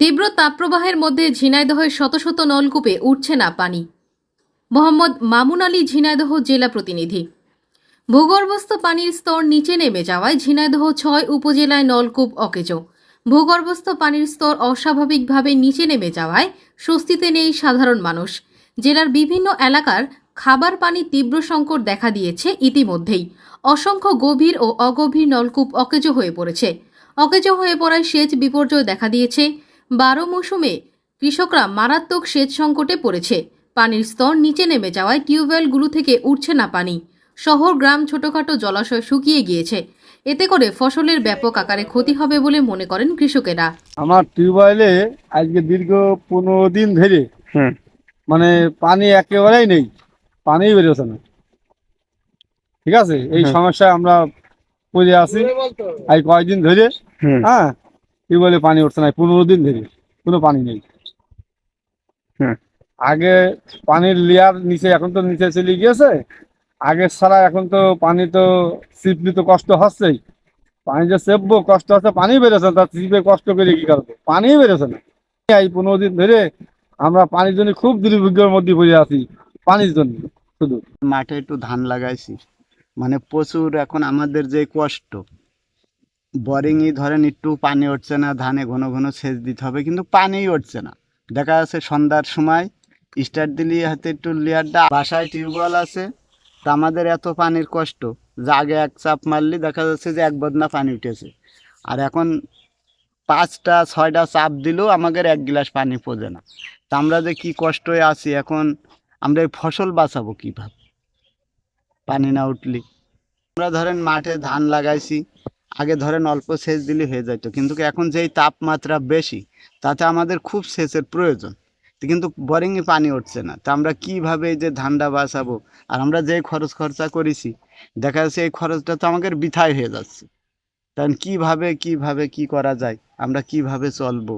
তীব্র তাপপ্রবাহের মধ্যে ঝিনাইদহের শত শত নলকূপে উঠছে না পানি। মোহাম্মদ মামুন আলী ঝিনাইদহ জেলা প্রতিনিধি। ভূগর্ভস্থ পানির স্তর নিচে নেমে যাওয়ায় ঝিনাইদহ ছয় উপজেলায় নলকূপ অকেজো। ভূগর্ভস্থ পানির স্তর অস্বাভাবিকভাবে নিচে নেমে যাওয়ায় স্বস্তিতে নেই সাধারণ মানুষ। জেলার বিভিন্ন এলাকার খাবার পানি তীব্র সংকট দেখা দিয়েছে ইতিমধ্যেই। অসংখ্য গভীর ও অগভীর নলকূপ অকেজো হয়ে পড়েছে। অকেজো হয়ে পড়ায় সেচ বিপর্যয় দেখা দিয়েছে। বারো মৌসুমে কৃষকরা মারাত্মক সেচ সংকটে পড়েছে। পানির স্তর নিচে নেমে যাওয়ায় টিউবওয়েলগুলো থেকে উঠছে না পানি। শহর গ্রাম ছোটখাটো জলাশয় শুকিয়ে গিয়েছে। এতে করে ফসলের ব্যাপক আকারে ক্ষতি হবে বলে মনে করেন কৃষকেরা। আমার টিউবওয়েলে আজকে দীর্ঘ পনেরো দিন ধরে হুম। মানে পানি একেবারেই নেই। পানি বেরোচ্ছে না। ঠিক আছে? এই। সমস্যায় আমরা পড়ে আছি। আজ কয়েকদিন ধরে হ্যাঁ? টিউবওয়েলে পানি উঠছে না পনেরো দিন ধরে কোনো পানি নেই। হুম। আগে পানির লেয়ার নিচে এখন তো নিচে চলে গিয়েছে। আগে ছাড়া এখন তো পানি তো সিপলি তো কষ্ট হচ্ছেই। পানি যে চেপবো কষ্ট হচ্ছে পানি বেরোচ্ছে না তার চিপে কষ্ট করে কি করব? পানি বেরোচ্ছে না। এই পনেরো দিন ধরে আমরা পানির জন্য খুব দুর্ভিক্ষের মধ্যে পড়ে আছি পানির জন্য শুধু। মাঠে একটু ধান লাগাইছি। মানে প্রচুর এখন আমাদের যে কষ্ট বোরিংই ধরেন একটু পানি উঠছে না, ধানে ঘন ঘন সেচ দিতে হবে, কিন্তু পানিই উঠছে না। দেখা যাচ্ছে সন্ধ্যার সময় স্টার্ট দিলি হাতে একটু লেয়ারটা বাসায় টিউবওয়েল আছে, তা আমাদের এত পানির কষ্ট, যে আগে এক চাপ মারলে দেখা যাচ্ছে যে এক বদনা পানি উঠেছে। আর এখন পাঁচটা, ছয়টা চাপ দিলেও আমাদের এক গ্লাস পানি পড়ে না। তা আমরা যে কি কষ্টই আছি, এখন আমরা এই ফসল বাঁচাবো কীভাবে? পানি না উঠলে আমরা ধরেন মাঠে ধান লাগাইছি আগে ধরেন অল্প সেচ দিলে হয়ে যেত কিন্তু এখন যেই তাপমাত্রা বেশি, তাতে আমাদের খুব সেচের প্রয়োজন। কিন্তু বোরিংয়ে পানি উঠছে না। তা আমরা কীভাবে এই যে ধানটা বাঁচাবো? আর আমরা যে খরচ খরচা করেছি, দেখা যাচ্ছে এই খরচটা তো আমাদের বৃথায় হয়ে যাচ্ছে। কারণ কীভাবে কীভাবে, কি করা যায়? আমরা কীভাবে চলবো?